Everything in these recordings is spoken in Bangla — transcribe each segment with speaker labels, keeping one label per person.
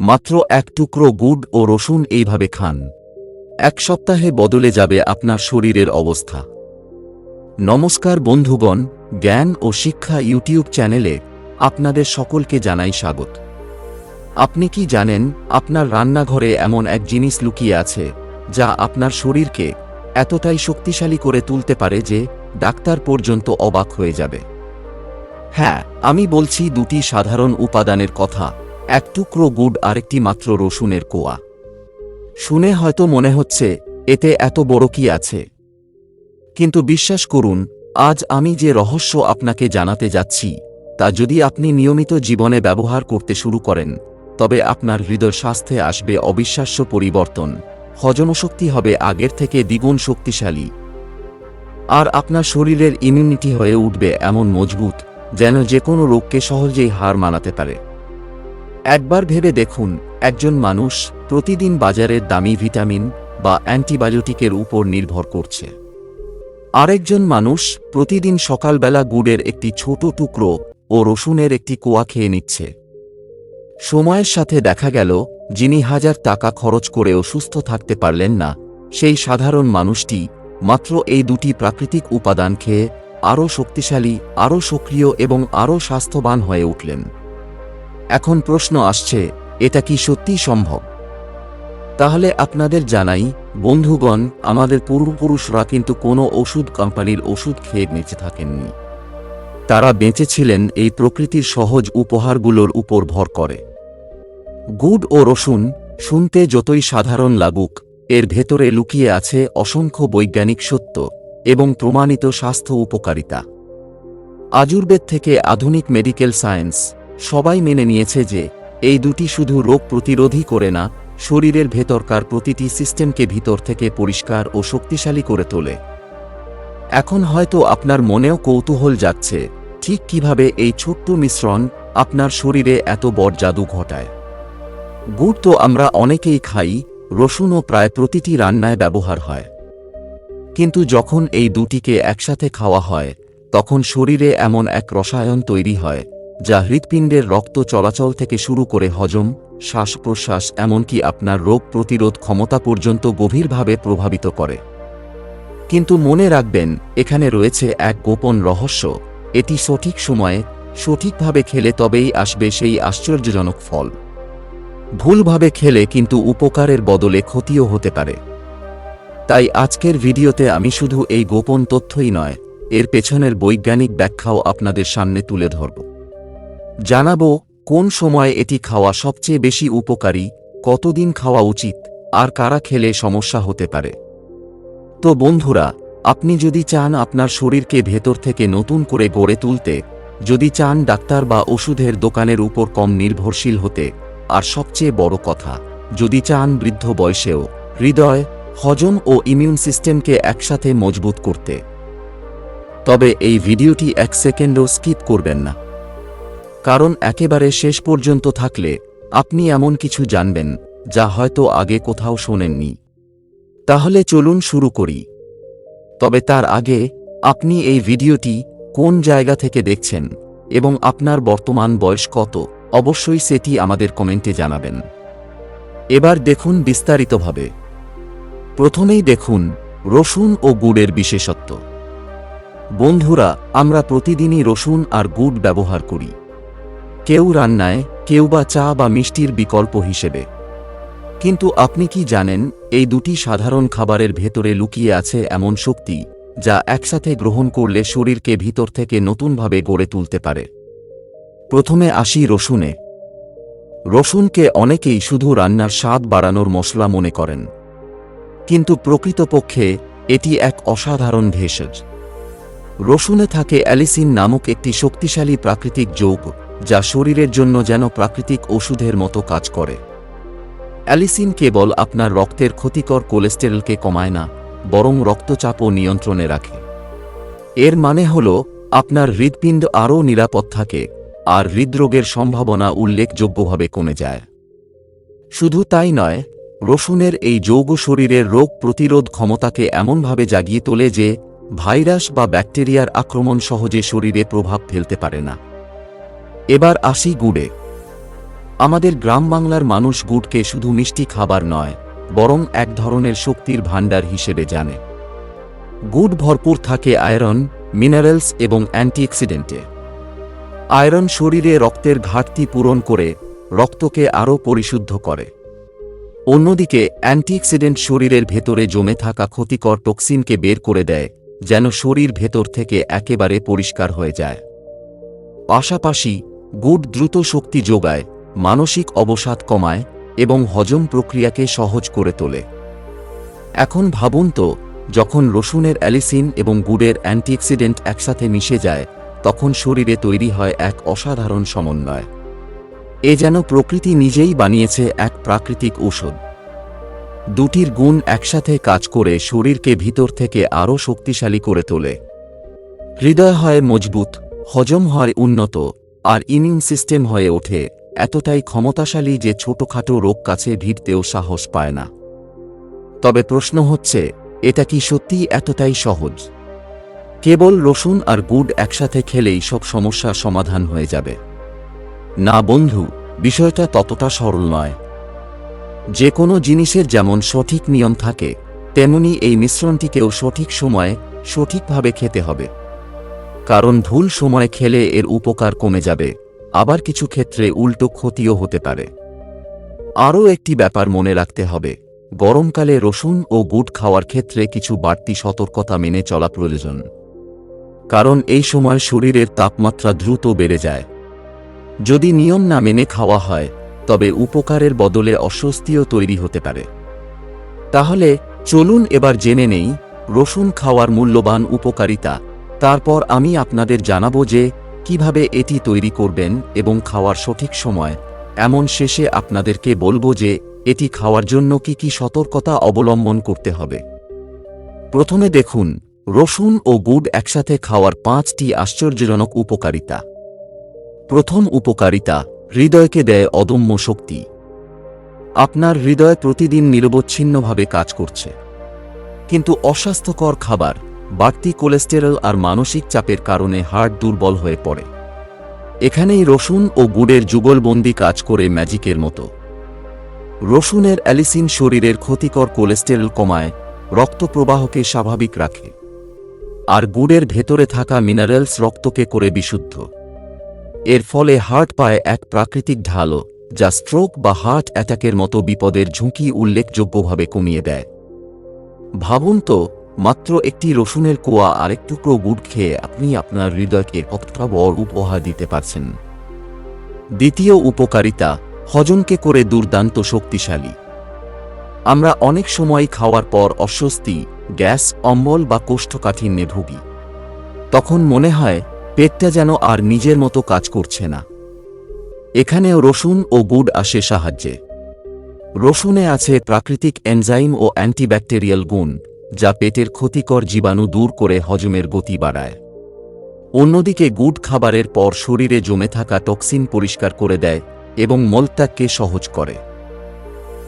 Speaker 1: মাত্র এক টুকরো গুড় ও রসুন এইভাবে খান। এক সপ্তাহে বদলে যাবে আপনার শরীরের অবস্থা। নমস্কার বন্ধুগণ, জ্ঞান ও শিক্ষা ইউটিউব চ্যানেলে আপনাদের সকলকে জানাই স্বাগত। আপনি কি জানেন, আপনার রান্নাঘরে এমন এক জিনিস লুকিয়ে আছে, যা আপনার শরীরকে এতটাই শক্তিশালী করে তুলতে পারে যে ডাক্তার পর্যন্ত অবাক হয়ে যাবে। হ্যাঁ আমি বলছি দুটি সাধারণ উপাদানের কথা। এক টুকরো গুড় আরেকটি মাত্র রসুনের কোয়া। শুনে হয়তো মনে হচ্ছে, এতে এত বড় কি আছে? কিন্তু বিশ্বাস করুন, আজ আমি যে রহস্য আপনাকে জানাতে যাচ্ছি, তা যদি আপনি নিয়মিত জীবনে ব্যবহার করতে শুরু করেন, তবে আপনার হৃদয় স্বাস্থ্যে আসবে অবিশ্বাস্য পরিবর্তন। হজমশক্তি হবে আগের থেকে দ্বিগুণ শক্তিশালী। আর আপনার শরীরের ইমিউনিটি হয়ে উঠবে এমন মজবুত, যেন যে কোনো রোগকে সহজেই হার মানাতে পারে। একবার ভেবে দেখুন, একজন মানুষ প্রতিদিন বাজারের দামি ভিটামিন বা অ্যান্টিবায়োটিকের উপর নির্ভর করছে। আরেকজন মানুষ প্রতিদিন সকালবেলা গুড়ের একটি ছোট টুকরো ও রসুনের একটি কোয়া খেয়ে নিচ্ছে। সময়ের সাথে দেখা গেল, যিনি হাজার টাকা খরচ করেও সুস্থ থাকতে পারলেন না, সেই সাধারণ মানুষটি মাত্র এই দুটি প্রাকৃতিক উপাদান খেয়ে আরও শক্তিশালী, আরও সক্রিয় এবং আরও স্বাস্থ্যবান হয়ে উঠলেন। এখন প্রশ্ন আসছে, এটা কি সত্যি সম্ভব? তাহলে আপনাদের জানাই, বন্ধুগণ, আমাদের পূর্বপুরুষরা কিন্তু কোনো ওষুধ কোম্পানির ওষুধ খেয়ে বেঁচে থাকেননি। তারা বেঁচেছিলেন এই প্রকৃতির সহজ উপহারগুলোর উপর ভর করে। গুড ও রসুন, শুনতে যতই সাধারণ লাগুক, এর ভেতরে লুকিয়ে আছে অসংখ্য বৈজ্ঞানিক সত্য এবং প্রমাণিত স্বাস্থ্য উপকারিতা। আজুর্বেদ থেকে আধুনিক মেডিকেল সায়েন্স সবাই মেনে নিয়েছে যে, এই দুটি শুধু রোগ প্রতিরোধী করে না, শরীরের ভেতরকার প্রতিটি সিস্টেমকে ভিতর থেকে পরিষ্কার ও শক্তিশালী করে তোলে। এখন হয়তো আপনার মনেও কৌতূহল যাচ্ছে, ঠিক কীভাবে এই ছোট্ট মিশ্রণ আপনার শরীরে এত বড় জাদু ঘটায়। গুড় তো আমরা অনেকেই খাই, রসুনও প্রায় প্রতিটি রান্নায় ব্যবহার হয়। কিন্তু যখন এই দুটিকে একসাথে খাওয়া হয়, তখন শরীরে এমন এক রসায়ন তৈরি হয় যা হৃৎপিণ্ডের রক্ত চলাচল থেকে শুরু করে হজম শ্বাস প্রশ্বাস এমনকি আপনার রোগ প্রতিরোধ ক্ষমতা পর্যন্ত গভীরভাবে প্রভাবিত করে। কিন্তু মনে রাখবেন, এখানে রয়েছে এক গোপন রহস্য। এটি সঠিক সময়ে, সঠিকভাবে খেলে তবেই আসবে সেই আশ্চর্যজনক ফল। ভুলভাবে খেলে কিন্তু উপকারের বদলে ক্ষতিও হতে পারে। তাই আজকের ভিডিওতে আমি শুধু এই গোপন তথ্যই নয়, এর পেছনের বৈজ্ঞানিক ব্যাখ্যাও আপনাদের সামনে তুলে ধরব। জানাব কোন সময় এটি খাওয়া সবচেয়ে বেশি উপকারী, কতদিন খাওয়া উচিত, আর কারা খেলে সমস্যা হতে পারে। তো বন্ধুরা, আপনি যদি চান আপনার শরীরকে ভেতর থেকে নতুন করে গড়ে তুলতে, যদি চান ডাক্তার বা ওষুধের দোকানের উপর কম নির্ভরশীল হতে, আর সবচেয়ে বড় কথা, যদি চান বৃদ্ধ বয়সেও, হৃদয়, হজম ও ইমিউন সিস্টেমকে একসাথে মজবুত করতে। তবে এই ভিডিওটি এক সেকেন্ডও স্কিপ করবেন না। কারণ একেবারে শেষ পর্যন্ত থাকলে আপনি এমন কিছু জানবেন, যা হয়তো আগে কোথাও শোনেননি। তাহলে চলুন শুরু করি। তবে তার আগে, আপনি এই ভিডিওটি কোন জায়গা থেকে দেখছেন এবং আপনার বর্তমান বয়স কত, অবশ্যই সেটি আমাদের কমেন্টে জানাবেন। এবার দেখুন বিস্তারিতভাবে। প্রথমেই দেখুন, রসুন ও গুড়ের বিশেষত্ব। বন্ধুরা, আমরা প্রতিদিনই রসুন আর গুড় ব্যবহার করি। কেউ রান্নায়, কেউ বা চা বা মিষ্টির বিকল্প হিসেবে। কিন্তু আপনি কি জানেন, এই দুটি সাধারণ খাবারের ভেতরে লুকিয়ে আছে এমন শক্তি, যা একসাথে গ্রহণ করলে শরীরকে ভিতর থেকে নতুনভাবে গড়ে তুলতে পারে? প্রথমে আসি রসুনে। রসুনকে অনেকেই শুধু রান্নার স্বাদ বাড়ানোর মশলা মনে করেন। কিন্তু প্রকৃতপক্ষে, এটি এক অসাধারণ ভেষজ। রসুনে থাকে অ্যালিসিন নামক একটি শক্তিশালী প্রাকৃতিক যৌগ। যা শরীরের জন্য যেন প্রাকৃতিক ওষুধের মতো কাজ করে। অ্যালিসিন কেবল আপনার রক্তের ক্ষতিকর কোলেস্টেরলকে কমায় না, বরং রক্তচাপও নিয়ন্ত্রণে রাখে। এর মানে হল, আপনার হৃৎপিণ্ড আরও নিরাপদ থাকে, আর হৃদরোগের সম্ভাবনা উল্লেখযোগ্যভাবে কমে যায়। শুধু তাই নয়, রসুনের এই যৌগ শরীরের রোগ প্রতিরোধ ক্ষমতাকে এমনভাবে জাগিয়ে তোলে যে, ভাইরাস বা ব্যাকটেরিয়ার আক্রমণ সহজে শরীরে প্রভাব ফেলতে পারে না। এবার আসি গুড়ে। আমাদের গ্রাম বাংলার মানুষ গুড়কে শুধু মিষ্টি খাবার নয়, বরং এক ধরনের শক্তির ভাণ্ডার হিসেবে জানে। গুড় ভরপুর থাকে আয়রন, মিনারেলস এবং অ্যান্টিঅক্সিডেন্টে। আয়রন শরীরে রক্তের ঘাটতি পূরণ করে রক্তকে আরও পরিশুদ্ধ করে। অন্যদিকে, অ্যান্টিঅক্সিডেন্ট শরীরের ভেতরে জমে থাকা ক্ষতিকর টক্সিনকে বের করে দেয়, যেন শরীর ভেতর থেকে একেবারে পরিষ্কার হয়ে যায়। পাশাপাশি গুড় দ্রুত শক্তি যোগায়, মানসিক অবসাদ কমায় এবং হজম প্রক্রিয়াকে সহজ করে তোলে। এখন ভাবুন তো, যখন রসুনের অ্যালিসিন এবং গুড়ের অ্যান্টিঅক্সিডেন্ট একসাথে মিশে যায়, তখন শরীরে তৈরি হয় এক অসাধারণ সমন্বয়। এ যেন প্রকৃতি নিজেই বানিয়েছে এক প্রাকৃতিক ঔষধ। দুটির গুণ একসাথে কাজ করে শরীরকে ভিতর থেকে আরও শক্তিশালী করে তোলে। হৃদয় হয় মজবুত, হজম হয় উন্নত আর ইমিউন সিস্টেম হয়ে ওঠে, এতটাই ক্ষমতাশালী যে ছোটখাটো রোগ কাছে ভিড়তেও সাহস পায় না। তবে প্রশ্ন হচ্ছে, এটা কি সত্যিই এতটাই সহজ? কেবল রসুন আর গুড় একসাথে খেলেই সব সমস্যার সমাধান হয়ে যাবে। না বন্ধু, বিষয়টা ততটা সরল নয়। যে কোনো জিনিসের যেমন সঠিক নিয়ম থাকে, তেমনি এই মিশ্রণটিকেও সঠিক সময়ে সঠিকভাবে খেতে হবে। কারণ ভুল সময় খেলে এর উপকার কমে যাবে, আবার কিছু ক্ষেত্রে উল্টো ক্ষতিও হতে পারে। আরও একটি ব্যাপার মনে রাখতে হবে, গরমকালে রসুন ও গুড় খাওয়ার ক্ষেত্রে কিছু বাড়তি সতর্কতা মেনে চলা প্রয়োজন। কারণ এই সময় শরীরের তাপমাত্রা দ্রুত বেড়ে যায়। যদি নিয়ম না মেনে খাওয়া হয়, তবে উপকারের বদলে অস্বস্তিও তৈরি হতে পারে। তাহলে চলুন এবার জেনে নেই, রসুন খাওয়ার মূল্যবান উপকারিতা তারপর আমি আপনাদের জানাব যে, কীভাবে এটি তৈরি করবেন এবং খাওয়ার সঠিক সময়। এমন শেষে আপনাদেরকে বলব যে, এটি খাওয়ার জন্য কি কি সতর্কতা অবলম্বন করতে হবে। প্রথমে দেখুন, রসুন ও গুড় একসাথে খাওয়ার পাঁচটি আশ্চর্যজনক উপকারিতা। প্রথম উপকারিতা, হৃদয়কে দেয় অদম্য শক্তি। আপনার হৃদয় প্রতিদিন নিরবচ্ছিন্নভাবে কাজ করছে। কিন্তু অস্বাস্থ্যকর খাবার বাড়তি কোলেস্টেরল আর মানসিক চাপের কারণে হার্ট দুর্বল হয়ে পড়ে। এখানেই রসুন ও গুড়ের যুগলবন্দি কাজ করে ম্যাজিকের মতো। রসুনের অ্যালিসিন শরীরের ক্ষতিকর কোলেস্টেরল কমায় রক্ত প্রবাহকে স্বাভাবিক রাখে। আর গুড়ের ভেতরে থাকা মিনারেলস রক্তকে করে বিশুদ্ধ। এর ফলে হার্ট পায় এক প্রাকৃতিক ঢালও যা স্ট্রোক বা হার্ট অ্যাটাকের মতো বিপদের ঝুঁকি উল্লেখযোগ্যভাবে কমিয়ে দেয়। ভাবুন তো মাত্র একটি রসুনের কোয়া আর এক টুকরো গুড় খেয়ে আপনি আপনার হৃদয়কে কতটা বড় উপহার দিতে পারছেন। দ্বিতীয় উপকারিতা, হজমকে করে দুর্দান্ত শক্তিশালী। আমরা অনেক সময় খাওয়ার পর অস্বস্তি, গ্যাস, অম্বল বা কোষ্ঠকাঠিন্যে ভুগি। তখন মনে হয়, পেটটা যেন আর নিজের মতো কাজ করছে না। এখানেও রসুন ও গুড় আসে সাহায্যে। রসুনে আছে প্রাকৃতিক এনজাইম ও অ্যান্টিব্যাকটেরিয়াল গুণ। যা পেটের ক্ষতিকর জীবাণু দূর করে হজমের গতি বাড়ায়। অন্যদিকে গুড় খাবারের পর শরীরে জমে থাকা টক্সিন পরিষ্কার করে দেয় এবং মলত্যাগকে সহজ করে।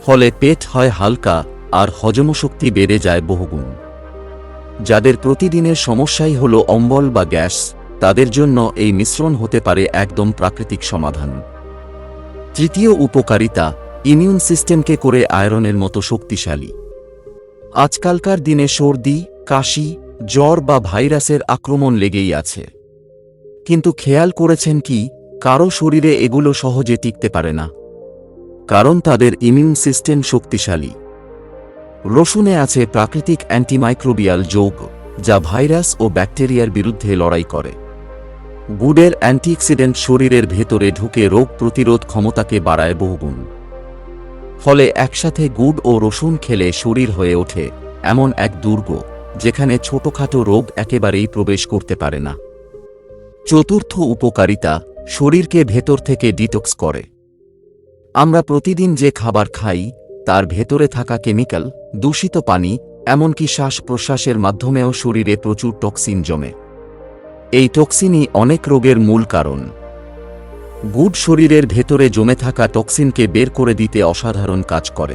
Speaker 1: ফলে পেট হয় হালকা আর হজমশক্তি বেড়ে যায় বহুগুণ। যাদের প্রতিদিনের সমস্যাই হল অম্বল বা গ্যাস, তাদের জন্য এই মিশ্রণ হতে পারে একদম প্রাকৃতিক সমাধান। তৃতীয় উপকারিতা, ইমিউন সিস্টেমকে করে আয়রনের মতো শক্তিশালী। আজকালকার দিনে সর্দি, কাশি, জ্বর বা ভাইরাসের আক্রমণ লেগেই আছে। কিন্তু খেয়াল করেছেন কি, কারও শরীরে এগুলো সহজে টিকতে পারে না। কারণ তাদের ইমিউন সিস্টেম শক্তিশালী। রসুনে আছে প্রাকৃতিক অ্যান্টিমাইক্রোবিয়াল যোগ, যা ভাইরাস ও ব্যাকটেরিয়ার বিরুদ্ধে লড়াই করে। গুড়ের অ্যান্টিঅক্সিডেন্ট শরীরের ভেতরে ঢুকে রোগ প্রতিরোধ ক্ষমতাকে বাড়ায় বহুগুণ। ফলে একসাথে গুড় ও রসুন খেলে শরীর হয়ে ওঠে, এমন এক দুর্গ, যেখানে ছোটখাটো রোগ একেবারেই প্রবেশ করতে পারে না। চতুর্থ উপকারিতা, শরীরকে ভেতর থেকে ডিটক্স করে। আমরা প্রতিদিন যে খাবার খাই, তার ভেতরে থাকা কেমিক্যাল, দূষিত পানি, এমনকি শ্বাস প্রশ্বাসের মাধ্যমেও শরীরে প্রচুর টক্সিন জমে। এই টক্সিনই অনেক রোগের মূল কারণ। গুড শরীরের ভেতরে জমে থাকা টক্সিনকে বের করে দিতে অসাধারণ কাজ করে।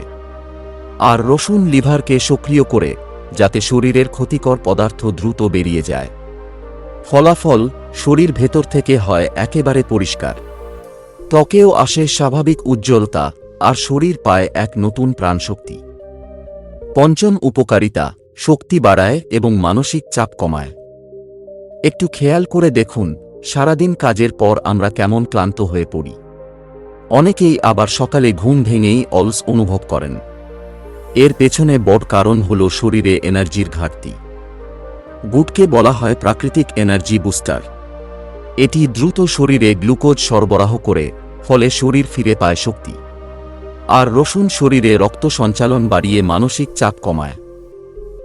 Speaker 1: আর রসুন লিভারকে সক্রিয় করে, যাতে শরীরের ক্ষতিকর পদার্থ দ্রুত বেরিয়ে যায়। ফলাফল শরীর ভেতর থেকে হয় একেবারে পরিষ্কার। ত্বকেও আসে স্বাভাবিক উজ্জ্বলতা, আর শরীর পায় এক নতুন প্রাণশক্তি। পঞ্চম উপকারিতা, শক্তি বাড়ায় এবং মানসিক চাপ কমায়। একটু খেয়াল করে দেখুন সারাদিন কাজের পর আমরা কেমন ক্লান্ত হয়ে পড়ি। অনেকেই আবার সকালে ঘুম ভেঙেই অলস অনুভব করেন। এর পেছনে বড় কারণ হল শরীরে এনার্জির ঘাটতি। গুটকে বলা হয় প্রাকৃতিক এনার্জি বুস্টার। এটি দ্রুত শরীরে গ্লুকোজ সরবরাহ করে, ফলে শরীর ফিরে পায় শক্তি। আর রসুন শরীরে রক্ত সঞ্চালন বাড়িয়ে মানসিক চাপ কমায়।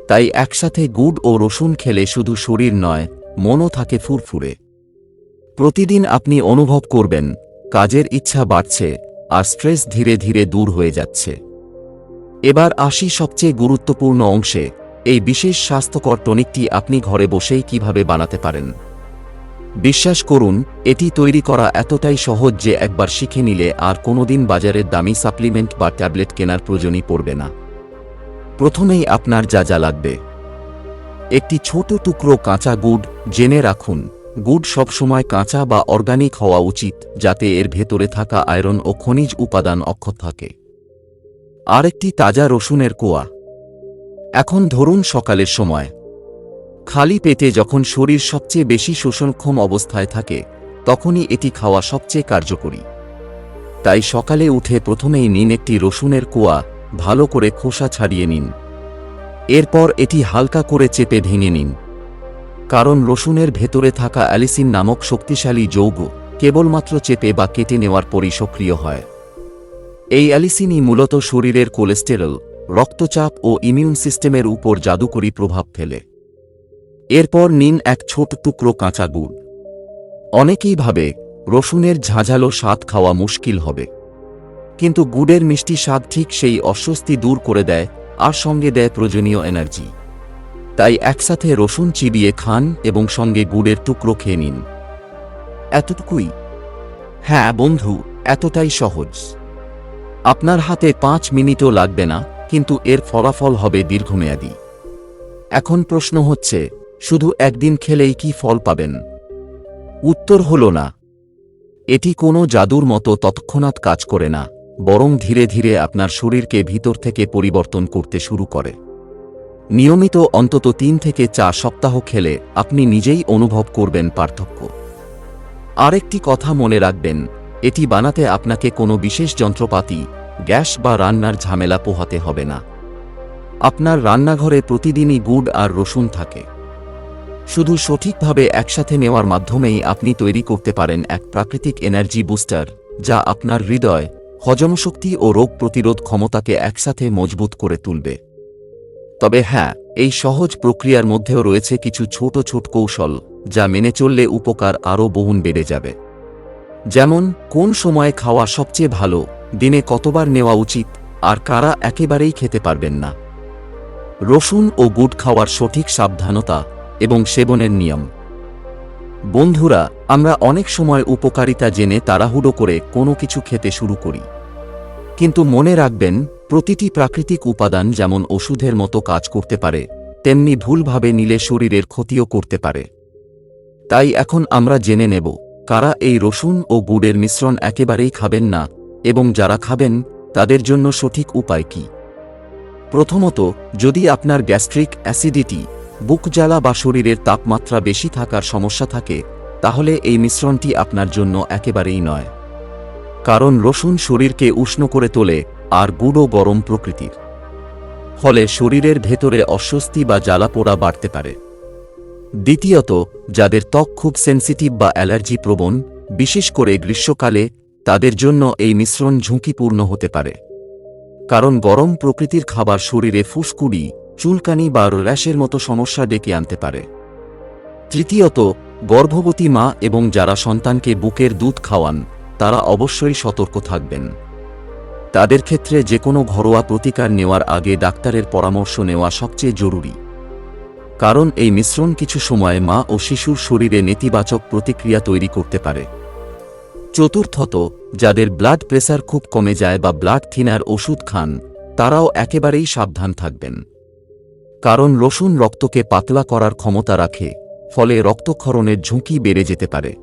Speaker 1: তাই একসাথে গুড় ও রসুন খেলে শুধু শরীর নয়, মনও থাকে ফুরফুরে। প্রতিদিন আপনি অনুভব করবেন, কাজের ইচ্ছা বাড়ছে, আর স্ট্রেস ধীরে ধীরে দূর হয়ে যাচ্ছে। এবার আসি সবচেয়ে গুরুত্বপূর্ণ অংশে, এই বিশেষ স্বাস্থ্যকর টনিকটি আপনি ঘরে বসেই কীভাবে বানাতে পারেন। বিশ্বাস করুন, এটি তৈরি করা এতটাই সহজ যে একবার শিখে নিলে আর কোনোদিন বাজারের দামি সাপ্লিমেন্ট বা ট্যাবলেট কেনার প্রয়োজনই পড়বে না। প্রথমেই আপনার যা যা লাগবে। একটি ছোট টুকরো কাঁচা গুড় জেনে রাখুন। গুড় সবসময় কাঁচা বা অর্গানিক হওয়া উচিত, যাতে এর ভেতরে থাকা আয়রন ও খনিজ উপাদান অক্ষত থাকে। আরেকটি তাজা রসুনের কোয়া। এখন ধরুন সকালের সময়। খালি পেটে যখন শরীর সবচেয়ে বেশি শোষণক্ষম অবস্থায় থাকে, তখনই এটি খাওয়া সবচেয়ে কার্যকরী। তাই সকালে উঠে প্রথমেই নিন একটি রসুনের কোয়া, ভালো করে খোসা ছাড়িয়ে নিন। এরপর এটি হালকা করে চেপে ভেঙে নিন। কারণ রসুনের ভেতরে থাকা অ্যালিসিন নামক শক্তিশালী যৌগ কেবলমাত্র চেপে বা কেটে নেওয়ার পরই সক্রিয় হয়। এই অ্যালিসিনই মূলত শরীরের কোলেস্টেরল, রক্তচাপ ও ইমিউন সিস্টেমের উপর জাদুকরী প্রভাব ফেলে। এরপর নিন এক ছোট টুকরো কাঁচা গুড়। অনেকেই ভাবে, রসুনের ঝাঁঝালো স্বাদ খাওয়া মুশকিল হবে। কিন্তু গুড়ের মিষ্টি স্বাদ ঠিক সেই অস্বস্তি দূর করে দেয়, আর সঙ্গে দেয় প্রয়োজনীয় এনার্জি। তাই একসাথে রসুন চিবিয়ে খান এবং সঙ্গে গুড়ের টুকরো খেয়ে নিন। এতটুকুই? হ্যাঁ বন্ধু, এতটাই সহজ। আপনার হাতে পাঁচ মিনিটও লাগবে না, কিন্তু এর ফলাফল হবে দীর্ঘমেয়াদী। এখন প্রশ্ন হচ্ছে, শুধু একদিন খেলেই কি ফল পাবেন? উত্তর হল না। এটি কোনো জাদুর মতো তৎক্ষণাৎ কাজ করে না, বরং ধীরে ধীরে আপনার শরীরকে ভিতর থেকে পরিবর্তন করতে শুরু করে। নিয়মিত অন্তত তিন থেকে চার সপ্তাহ খেলে আপনি নিজেই অনুভব করবেন পার্থক্য। আরেকটি কথা মনে রাখবেন, এটি বানাতে আপনাকে কোনো বিশেষ যন্ত্রপাতি, গ্যাস বা রান্নার ঝামেলা পোহাতে হবে না। আপনার রান্নাঘরে প্রতিদিনই গুড় আর রসুন থাকে। শুধু সঠিকভাবে একসাথে নেওয়ার মাধ্যমেই আপনি তৈরি করতে পারেন এক প্রাকৃতিক এনার্জি বুস্টার, যা আপনার হৃদয় হজমশক্তি ও রোগ প্রতিরোধ ক্ষমতাকে একসাথে মজবুত করে তুলবে। তবে হ্যাঁ এই সহজ প্রক্রিয়ার মধ্যেও রয়েছে কিছু ছোট ছোট কৌশল যা মেনে চললে উপকার আরও বহুন বেড়ে যাবে। যেমন, কোন সময়ে খাওয়া সবচেয়ে ভালো, দিনে কতবার নেওয়া উচিত, আর কারা একেবারেই খেতে পারবেন না। রসুন ও গুড় খাওয়ার সঠিক সাবধানতা এবং সেবনের নিয়ম। বন্ধুরা, আমরা অনেক সময় উপকারিতা জেনে তাড়াহুড়ো করে কোনো কিছু খেতে শুরু করি। কিন্তু মনে রাখবেন প্রতিটি প্রাকৃতিক উপাদান যেমন ওষুধের মতো কাজ করতে পারে, তেমনি ভুলভাবে নিলে শরীরের ক্ষতিও করতে পারে। তাই এখন আমরা জেনে নেব, কারা এই রসুন ও গুড়ের মিশ্রণ একেবারেই খাবেন না, এবং যারা খাবেন, তাদের জন্য সঠিক উপায় কি? প্রথমত, যদি আপনার গ্যাস্ট্রিক অ্যাসিডিটি, বুক জ্বালা বা শরীরের তাপমাত্রা বেশি থাকার সমস্যা থাকে, তাহলে এই মিশ্রণটি আপনার জন্য একেবারেই নয়। কারণ রসুন শরীরকে উষ্ণ করে তোলে আর গুঁড়ো গরম প্রকৃতির। ফলে শরীরের ভেতরে অস্বস্তি বা জ্বালা পোড়া বাড়তে পারে। দ্বিতীয়ত, যাদের ত্বক খুব সেন্সিটিভ বা অ্যালার্জি প্রবণ, বিশেষ করে গ্রীষ্মকালে, তাদের জন্য এই মিশ্রণ ঝুঁকিপূর্ণ হতে পারে। কারণ গরম প্রকৃতির খাবার শরীরে ফুসকুড়ি, চুলকানি বা র্যাশের মতো সমস্যা ডেকে আনতে পারে। তৃতীয়ত, গর্ভবতী মা এবং যারা সন্তানকে বুকের দুধ খাওয়ান, তারা অবশ্যই সতর্ক থাকবেন। তাদের ক্ষেত্রে যে কোনো ঘরোয়া প্রতিকার নেওয়ার আগে ডাক্তারের পরামর্শ নেওয়া সবচেয়ে জরুরি। কারণ এই মিশ্রণ কিছু সময় মা ও শিশুর শরীরে নেতিবাচক প্রতিক্রিয়া তৈরি করতে পারে। চতুর্থত, যাদের ব্লাড প্রেসার খুব কমে যায় বা ব্লাড থিনার ওষুধ খান, তারাও একেবারেই সাবধান থাকবেন। কারণ রসুন রক্তকে পাতলা করার ক্ষমতা রাখে, ফলে রক্তক্ষরণের ঝুঁকি বেড়ে যেতে পারে।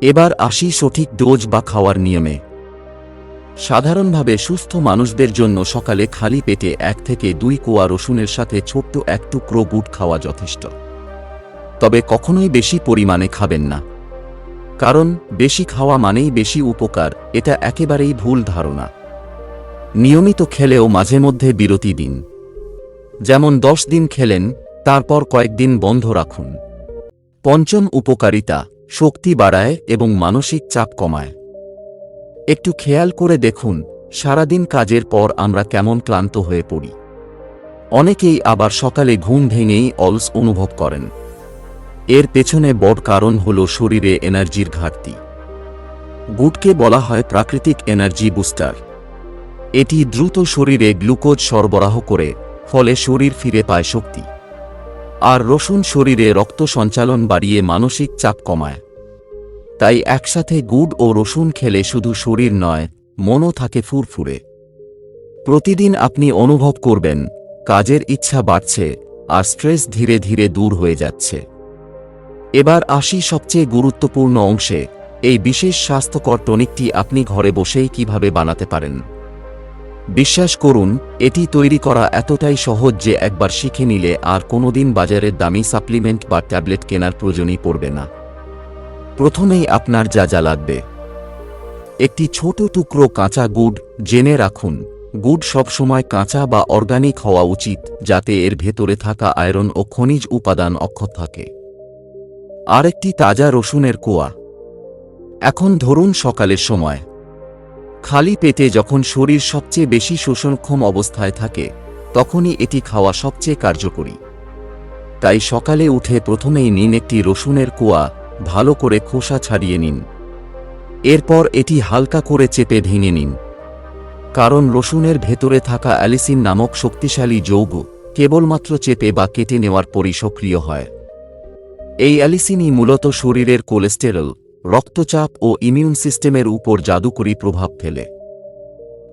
Speaker 1: এবার আসি সঠিক ডোজ বা খাওয়ার নিয়মে। সাধারণভাবে সুস্থ মানুষদের জন্য সকালে খালি পেটে এক থেকে দুই কোয়া রসুনের সাথে ছোট্ট এক টুকরো গুড় খাওয়া যথেষ্ট। তবে কখনোই বেশি পরিমাণে খাবেন না। কারণ, বেশি খাওয়া মানেই বেশি উপকার, এটা একেবারেই ভুল ধারণা। নিয়মিত খেলেও মাঝে মধ্যে বিরতি দিন। যেমন দশ দিন খেলেন, তারপর কয়েকদিন বন্ধ রাখুন। পঞ্চম উপকারিতা, শক্তি বাড়ায় এবং মানসিক চাপ কমায়। একটু খেয়াল করে দেখুন, সারাদিন কাজের পর আমরা কেমন ক্লান্ত হয়ে পড়ি। অনেকেই আবার সকালে ঘুম ভেঙেই অলস অনুভব করেন। এর পেছনে বড় কারণ হল শরীরে এনার্জির ঘাটতি। গুডকে বলা হয় প্রাকৃতিক এনার্জি বুস্টার। এটি দ্রুত শরীরে গ্লুকোজ সরবরাহ করে, ফলে শরীর ফিরে পায় শক্তি। আর রসুন শরীরে রক্ত সঞ্চালন বাড়িয়ে মানসিক চাপ কমায়। তাই একসাথে গুড় ও রসুন খেলে শুধু শরীর নয়, মনও থাকে ফুরফুরে। প্রতিদিন আপনি অনুভব করবেন, কাজের ইচ্ছা বাড়ছে আর স্ট্রেস ধীরে ধীরে দূর হয়ে যাচ্ছে। এবার আসি সবচেয়ে গুরুত্বপূর্ণ অংশে, এই বিশেষ স্বাস্থ্যকর টনিকটি আপনি ঘরে বসেই কীভাবে বানাতে পারেন। বিশ্বাস করুন, এটি তৈরি করা এতটাই সহজ যে একবার শিখে নিলে আর কোনোদিন বাজারের দামি সাপ্লিমেন্ট বা ট্যাবলেট কেনার প্রয়োজনই পড়বে না। প্রথমেই আপনার যা যা লাগবে। একটি ছোট টুকরো কাঁচা গুড় জেনে রাখুন। গুড় সবসময় কাঁচা বা অর্গানিক হওয়া উচিত, যাতে এর ভেতরে থাকা আয়রন ও খনিজ উপাদান অক্ষত থাকে। আরেকটি তাজা রসুনের কোয়া। এখন ধরুন সকালের সময়। খালি পেটে যখন শরীর সবচেয়ে বেশি শোষণক্ষম অবস্থায় থাকে, তখনই এটি খাওয়া সবচেয়ে কার্যকরী। তাই সকালে উঠে প্রথমেই নিন একটি রসুনের কোয়া ভালো করে খোসা ছাড়িয়ে নিন। এরপর এটি হালকা করে চেপে ভেঙে নিন। কারণ রসুনের ভেতরে থাকা অ্যালিসিন নামক শক্তিশালী যৌগ কেবলমাত্র চেপে বা কেটে নেওয়ার পরই সক্রিয় হয়। এই অ্যালিসিনই মূলত শরীরের কোলেস্টেরল, রক্তচাপ ও ইমিউন সিস্টেমের উপর জাদুকরী প্রভাব ফেলে।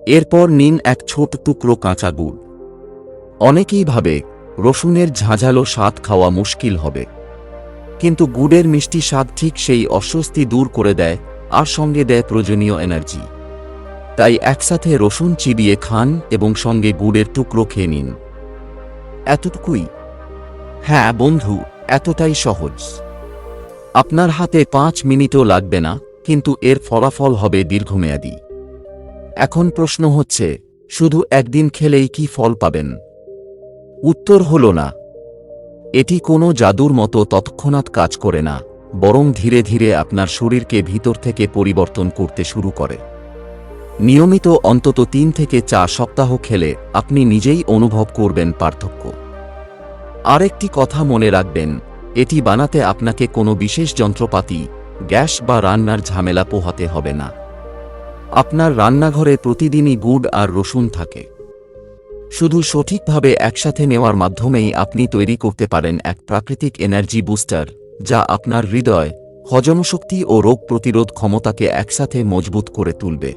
Speaker 1: এরপর নিন এক ছোট টুকরো কাঁচা গুড়। অনেকেই ভাবে, রসুনের ঝাঁঝালো স্বাদ খাওয়া মুশকিল হবে। কিন্তু গুড়ের মিষ্টি স্বাদ ঠিক সেই অস্বস্তি দূর করে দেয় আর সঙ্গে দেয় প্রয়োজনীয় এনার্জি তাই একসাথে রসুন চিবিয়ে খান এবং সঙ্গে গুড়ের টুকরো খেয়ে নিন। এতটুকুই? হ্যাঁ বন্ধু, এতটাই সহজ। আপনার হাতে পাঁচ মিনিটও লাগবে না, কিন্তু এর ফলাফল হবে দীর্ঘমেয়াদী। এখন প্রশ্ন হচ্ছে, শুধু একদিন খেলেই কি ফল পাবেন? উত্তর হল না। এটি কোনো জাদুর মতো তৎক্ষণাৎ কাজ করে না, বরং ধীরে ধীরে আপনার শরীরকে ভিতর থেকে পরিবর্তন করতে শুরু করে। নিয়মিত অন্তত তিন থেকে চার সপ্তাহ খেলে আপনি নিজেই অনুভব করবেন পার্থক্য। আরেকটি কথা মনে রাখবেন, এটি বানাতে আপনাকে কোনো বিশেষ যন্ত্রপাতি, গ্যাস বা রান্নার ঝামেলা পোহাতে হবে না। আপনার রান্নাঘরে প্রতিদিনই গুড় আর রসুন থাকে। শুধু সঠিকভাবে একসাথে নেওয়ার মাধ্যমেই আপনি তৈরি করতে পারেন এক প্রাকৃতিক এনার্জি বুস্টার, যা আপনার হৃদয়, হজমশক্তি ও রোগ প্রতিরোধ ক্ষমতাকে একসাথে মজবুত করে তুলবে।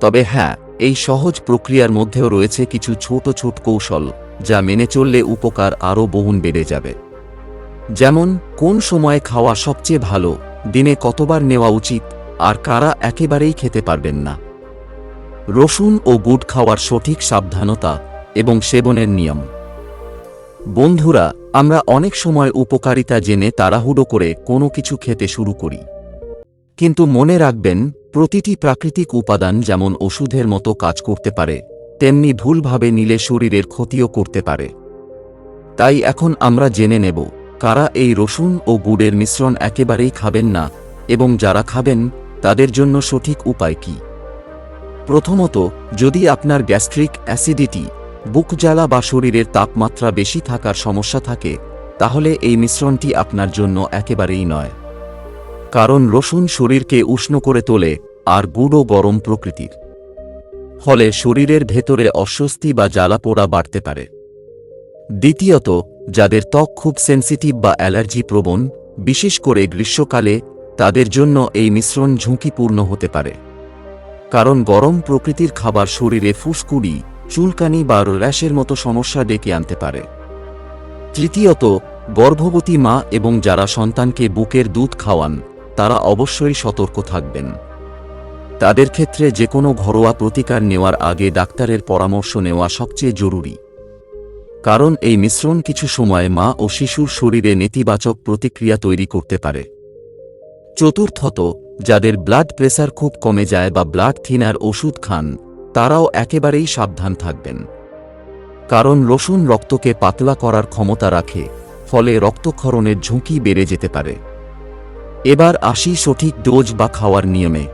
Speaker 1: তবে হ্যাঁ এই সহজ প্রক্রিয়ার মধ্যেও রয়েছে কিছু ছোট ছোট কৌশল, যা মেনে চললে উপকার আরও বহুন বেড়ে যাবে। যেমন, কোন সময়ে খাওয়া সবচেয়ে ভালো, দিনে কতবার নেওয়া উচিত, আর কারা একেবারেই খেতে পারবেন না। রসুন ও গুড় খাওয়ার সঠিক সাবধানতা এবং সেবনের নিয়ম। বন্ধুরা, আমরা অনেক সময় উপকারিতা জেনে তাড়াহুড়ো করে কোনো কিছু খেতে শুরু করি। কিন্তু মনে রাখবেন, প্রতিটি প্রাকৃতিক উপাদান যেমন ওষুধের মতো কাজ করতে পারে, তেমনি ভুলভাবে নিলে শরীরের ক্ষতিও করতে পারে। তাই এখন আমরা জেনে নেব, কারা এই রসুন ও গুড়ের মিশ্রণ একেবারেই খাবেন না এবং যারা খাবেন, তাদের জন্য সঠিক উপায় কি। প্রথমত, যদি আপনার গ্যাস্ট্রিক অ্যাসিডিটি, বুক জ্বালা বা শরীরের তাপমাত্রা বেশি থাকার সমস্যা থাকে, তাহলে এই মিশ্রণটি আপনার জন্য একেবারেই নয়। কারণ রসুন শরীরকে উষ্ণ করে তোলে আর গুড়ও গরম প্রকৃতির। ফলে শরীরের ভেতরে অস্বস্তি বা জ্বালা পোড়া বাড়তে পারে। দ্বিতীয়ত, যাদের ত্বক খুব সেন্সিটিভ বা অ্যালার্জি প্রবণ, বিশেষ করে গ্রীষ্মকালে, তাদের জন্য এই মিশ্রণ ঝুঁকিপূর্ণ হতে পারে। কারণ গরম প্রকৃতির খাবার শরীরে ফুসকুড়ি, চুলকানি বা র্যাশের মতো সমস্যা ডেকে আনতে পারে। তৃতীয়ত, গর্ভবতী মা এবং যারা সন্তানকে বুকের দুধ খাওয়ান, তারা অবশ্যই সতর্ক থাকবেন। তাদের ক্ষেত্রে যে কোনো ঘরোয়া প্রতিকার নেওয়ার আগে ডাক্তারের পরামর্শ নেওয়া সবচেয়ে জরুরি। কারণ এই মিশ্রণ কিছু সময় মা ও শিশুর শরীরে নেতিবাচক প্রতিক্রিয়া তৈরি করতে পারে। চতুর্থত, যাদের ব্লাড প্রেসার খুব কমে যায় বা ব্লাড থিনার ওষুধ খান, তারাও একেবারেই সাবধান থাকবেন। কারণ রসুন রক্তকে পাতলা করার ক্ষমতা রাখে, ফলে রক্তক্ষরণের ঝুঁকি বেড়ে যেতে পারে। এবার আসি সঠিক ডোজ বা খাওয়ার নিয়মে।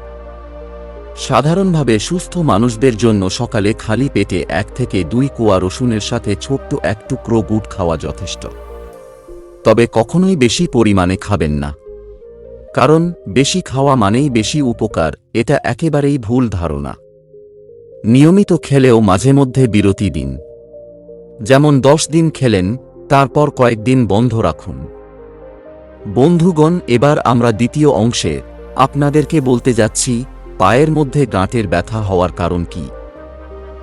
Speaker 1: সাধারণভাবে সুস্থ মানুষদের জন্য সকালে খালি পেটে এক থেকে দুই কোয়া রসুনের সাথে ছোট্ট এক টুকরো গুড় খাওয়া যথেষ্ট। তবে কখনোই বেশি পরিমাণে খাবেন না। কারণ, বেশি খাওয়া মানেই বেশি উপকার, এটা একেবারেই ভুল ধারণা। নিয়মিত খেলেও মাঝে মধ্যে বিরতি দিন। যেমন দশ দিন খেলেন, তারপর কয়েকদিন বন্ধ রাখুন। বন্ধুগণ, এবার আমরা দ্বিতীয় অংশে, আপনাদেরকে বলতে যাচ্ছি, পায়ের মধ্যে গাঁটের ব্যথা হওয়ার কারণ কি?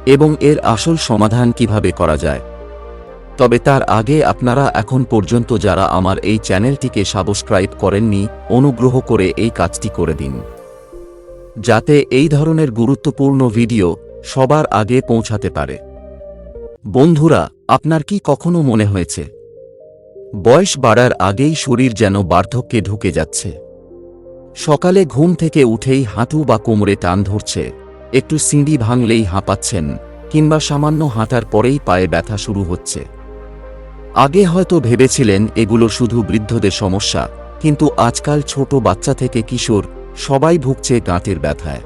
Speaker 1: এবং এর আসল সমাধান কীভাবে করা যায়? তবে তার আগে আপনারা এখন পর্যন্ত যারা আমার এই চ্যানেলটিকে সাবস্ক্রাইব করেননি, অনুগ্রহ করে এই কাজটি করে দিন। যাতে এই ধরনের গুরুত্বপূর্ণ ভিডিও সবার আগে পৌঁছাতে পারে। বন্ধুরা, আপনার কি কখনো মনে হয়েছে? বয়স বাড়ার আগেই শরীর যেন বার্ধক্যে ঢুকে যাচ্ছে। সকালে ঘুম থেকে উঠেই হাঁটু বা কোমরে টান ধরছে। একটু সিঁড়ি ভাঙলেই হাঁপাচ্ছেন, কিংবা সামান্য হাঁটার পরেই পায়ে ব্যথা শুরু হচ্ছে। আগে হয়তো ভেবেছিলেন এগুলো শুধু বৃদ্ধদের সমস্যা, কিন্তু আজকাল ছোট বাচ্চা থেকে কিশোর সবাই ভুগছে গাঁটের ব্যথায়।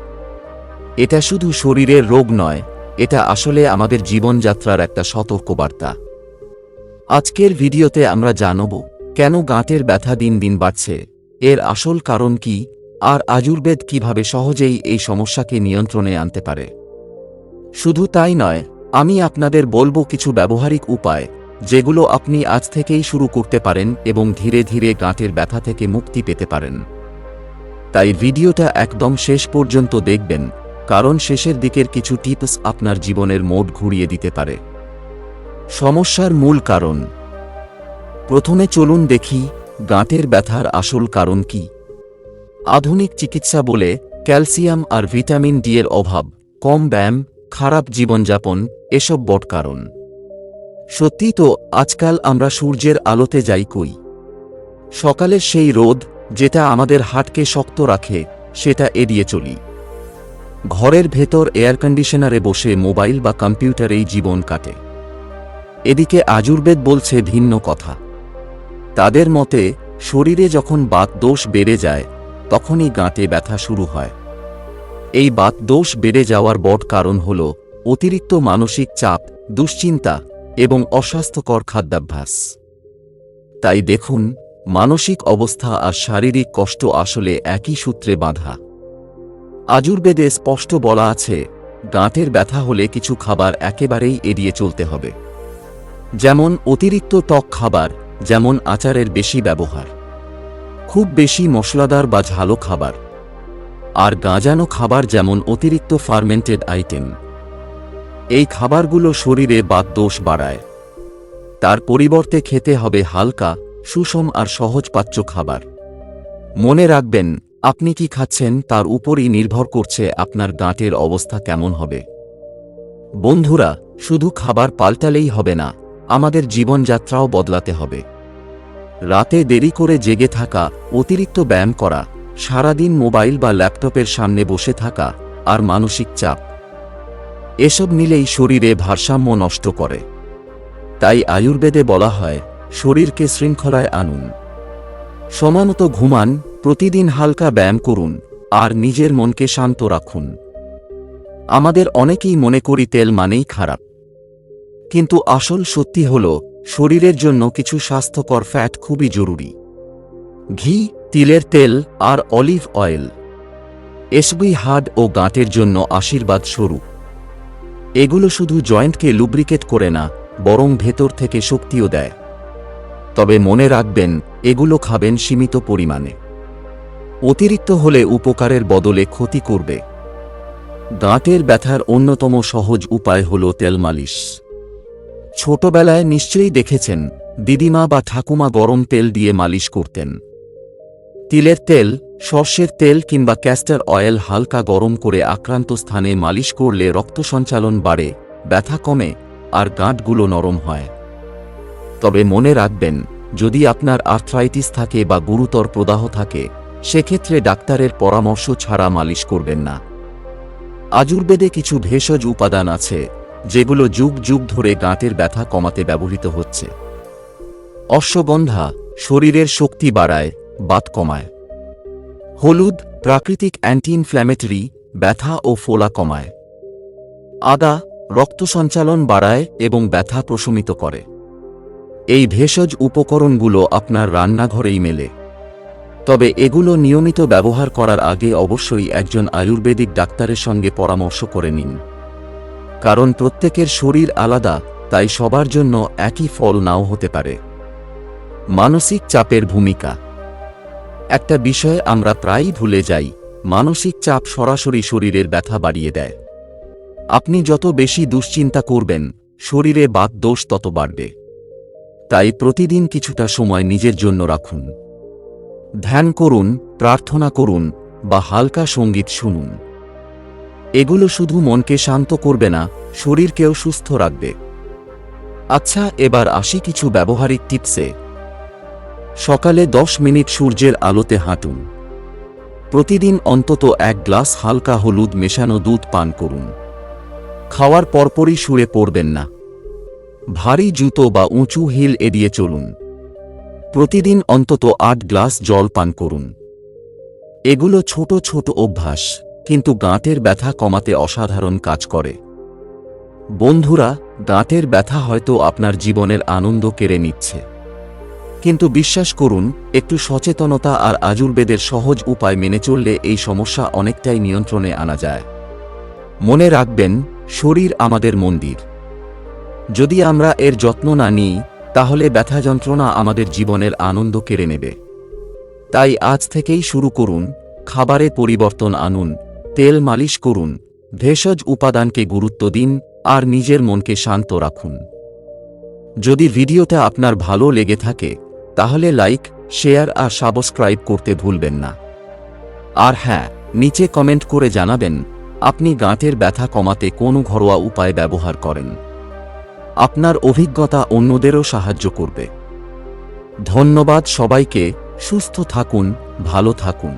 Speaker 1: এটা শুধু শরীরের রোগ নয়, এটা আসলে আমাদের জীবনযাত্রার একটা সতর্কবার্তা। আজকের ভিডিওতে আমরা জানব, কেন গাঁটের ব্যথা দিন দিন বাড়ছে, এর আসল কারণ কি, আর আজুর্বেদ কীভাবে সহজেই এই সমস্যাকে নিয়ন্ত্রণে আনতে পারে। শুধু তাই নয়, আমি আপনাদের বলব কিছু ব্যবহারিক উপায় যেগুলো আপনি আজ থেকেই শুরু করতে পারেন এবং ধীরে ধীরে গাঁটের ব্যথা থেকে মুক্তি পেতে পারেন। তাই ভিডিওটা একদম শেষ পর্যন্ত দেখবেন, কারণ শেষের দিকের কিছু টিপস আপনার জীবনের মোড ঘুরিয়ে দিতে পারে। সমস্যার মূল কারণ। প্রথমে চলুন দেখি গাঁটের ব্যথার আসল কারণ কি। আধুনিক চিকিৎসা বলে ক্যালসিয়াম আর ভিটামিন ডি এর অভাব, কম ব্যায়াম, খারাপ জীবনযাপন, এসব বট কারণ। সত্যি তো আজকাল আমরা সূর্যের আলোতে যাই কই। সকালের সেই রোদ যেটা আমাদের হাটকে শক্ত রাখে, সেটা এড়িয়ে চলি। ঘরের ভেতর এয়ার কন্ডিশনারে বসে মোবাইল বা কম্পিউটারেই জীবন কাটে। এদিকে আজুর্বেদ বলছে ভিন্ন কথা। তাদের মতে, শরীরে যখন বাত দোষ বেড়ে যায়, তখনই গাঁটে ব্যথা শুরু হয়। এই বাত দোষ বেড়ে যাওয়ার বড় কারণ হল অতিরিক্ত মানসিক চাপ, দুশ্চিন্তা এবং অস্বাস্থ্যকর খাদ্যাভ্যাস। তাই দেখুন, মানসিক অবস্থা আর শারীরিক কষ্ট আসলে একই সূত্রে বাঁধা। আজুর্বেদে স্পষ্ট বলা আছে, গাঁটের ব্যথা হলে কিছু খাবার একেবারেই এড়িয়ে চলতে হবে। যেমন অতিরিক্ত টক খাবার, যেমন আচারের বেশি ব্যবহার। খুব বেশি মশলাদার বা ঝালো খাবার। আর গাঁজানো খাবার যেমন অতিরিক্ত ফার্মেন্টেড আইটেম। এই খাবারগুলো শরীরে বাত দোষ বাড়ায়। তার পরিবর্তে খেতে হবে হালকা, সুষম আর সহজপাচ্য খাবার। মনে রাখবেন, আপনি কি খাচ্ছেন তার উপরই নির্ভর করছে আপনার গাঁটের অবস্থা কেমন হবে। বন্ধুরা, শুধু খাবার পাল্টালেই হবে না, আমাদের জীবনযাত্রাও বদলাতে হবে। রাতে দেরি করে জেগে থাকা, অতিরিক্ত ব্যায়াম করা, সারাদিন মোবাইল বা ল্যাপটপের সামনে বসে থাকা, আর মানসিক চাপ। এসব নিলেই শরীরে ভারসাম্য নষ্ট করে। তাই আয়ুর্বেদে বলা হয়, শরীরকে শৃঙ্খলায় আনুন। সমানত ঘুমান, প্রতিদিন হালকা ব্যায়াম করুন, আর নিজের মনকে শান্ত রাখুন। আমাদের অনেকেই মনে করি তেল মানেই খারাপ। কিন্তু আসল সত্যি হল, শরীরের জন্য কিছু স্বাস্থ্যকর ফ্যাট খুবই জরুরি। ঘি, তিলের তেল, আর অলিভ অয়েল। এসবি হাড ও গাঁটের জন্য আশীর্বাদ স্বরূপ। এগুলো শুধু জয়েন্টকে লুব্রিকেট করে না, বরং ভেতর থেকে শক্তিও দেয়। তবে মনে রাখবেন, এগুলো খাবেন সীমিত পরিমাণে। অতিরিক্ত হলে উপকারের বদলে ক্ষতি করবে। দাঁতের ব্যথার অন্যতম সহজ উপায় হল তেল মালিশ। ছোটবেলায় নিশ্চয়ই দেখেছেন, দিদিমা বা ঠাকুমা গরম তেল দিয়ে মালিশ করতেন। তিলের তেল সর্ষের তেল কিংবা ক্যাস্টার অয়েল হালকা গরম করে আক্রান্ত স্থানে মালিশ করলে রক্ত সঞ্চালন বাড়ে, ব্যথা কমে, আর গাঁটগুলো নরম হয়। তবে মনে রাখবেন, যদি আপনার আর্থ্রাইটিস থাকে বা গুরুতর প্রদাহ থাকে, সেক্ষেত্রে ডাক্তারের পরামর্শ ছাড়া মালিশ করবেন না। আজুর্বেদে কিছু ভেষজ উপাদান আছে, যেগুলো যুগ যুগ ধরে গাঁটের ব্যথা কমাতে ব্যবহৃত হচ্ছে। অশ্বগন্ধা শরীরের শক্তি বাড়ায়, বাত কমায়। হলুদ, প্রাকৃতিক অ্যান্টি ইনফ্ল্যামেটরি ব্যথা ও ফোলা কমায়। আদা, রক্ত সঞ্চালন বাড়ায় এবং ব্যথা প্রশমিত করে। এই ভেষজ উপকরণগুলো আপনার রান্নাঘরেই মেলে। তবে এগুলো নিয়মিত ব্যবহার করার আগে অবশ্যই একজন আয়ুর্বেদিক ডাক্তারের সঙ্গে পরামর্শ করে নিন। কারণ প্রত্যেকের শরীর আলাদা, তাই সবার জন্য একই ফল নাও হতে পারে। মানসিক চাপের ভূমিকা একটা বিষয় আমরা প্রায়ই ভুলে যাই, মানসিক চাপ সরাসরি শরীরের ব্যথা বাড়িয়ে দেয়। আপনি যত বেশি দুশ্চিন্তা করবেন, শরীরে বাত দোষ তত বাড়বে। তাই প্রতিদিন কিছুটা সময় নিজের জন্য রাখুন। ধ্যান করুন, প্রার্থনা করুন, বা হালকা সংগীত শুনুন। এগুলো শুধু মনকে শান্ত করবে না, শরীরকেও সুস্থ রাখবে। আচ্ছা এবার আসি কিছু ব্যবহারিক টিপসে। সকালে দশ মিনিট সূর্যের আলোতে হাঁটুন। প্রতিদিন অন্তত এক গ্লাস হালকা হলুদ মেশানো দুধ পান করুন। খাওয়ার পরপরই শুয়ে পড়বেন না। ভারী জুতো বা উঁচু হিল এড়িয়ে চলুন। প্রতিদিন অন্তত আট গ্লাস জল পান করুন। এগুলো ছোট ছোট অভ্যাস, কিন্তু গাঁটের ব্যথা কমাতে অসাধারণ কাজ করে। বন্ধুরা দাঁতের ব্যথা হয়তো আপনার জীবনের আনন্দ কেড়ে নিচ্ছে। কিন্তু বিশ্বাস করুন, একটু সচেতনতা আর আজুর্বেদের সহজ উপায় মেনে চললে এই সমস্যা অনেকটাই নিয়ন্ত্রণে আনা যায়। মনে রাখবেন, শরীর আমাদের মন্দির। যদি আমরা এর যত্ন না নিই, তাহলে ব্যথা যন্ত্রণা আমাদের জীবনের আনন্দ কেড়ে নেবে। তাই আজ থেকেই শুরু করুন, খাবারে পরিবর্তন আনুন, তেল মালিশ করুন, ভেষজ উপাদানকে গুরুত্ব দিন আর নিজের মনকে শান্ত রাখুন। যদি ভিডিওটা আপনার ভালো লেগে থাকে তাহলে লাইক, শেয়ার আর সাবস্ক্রাইব করতে ভুলবেন না। আর হ্যাঁ নিচে কমেন্ট করে জানাবেন, আপনি গাঁতের ব্যথা কমাতে কোনো ঘরোয়া উপায় ব্যবহার করেন। আপনার অভিজ্ঞতা অন্যদেরও সাহায্য করবে। ধন্যবাদ সবাইকে, সুস্থ থাকুন, ভালো থাকুন।